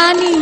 berani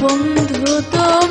বন্ধু তো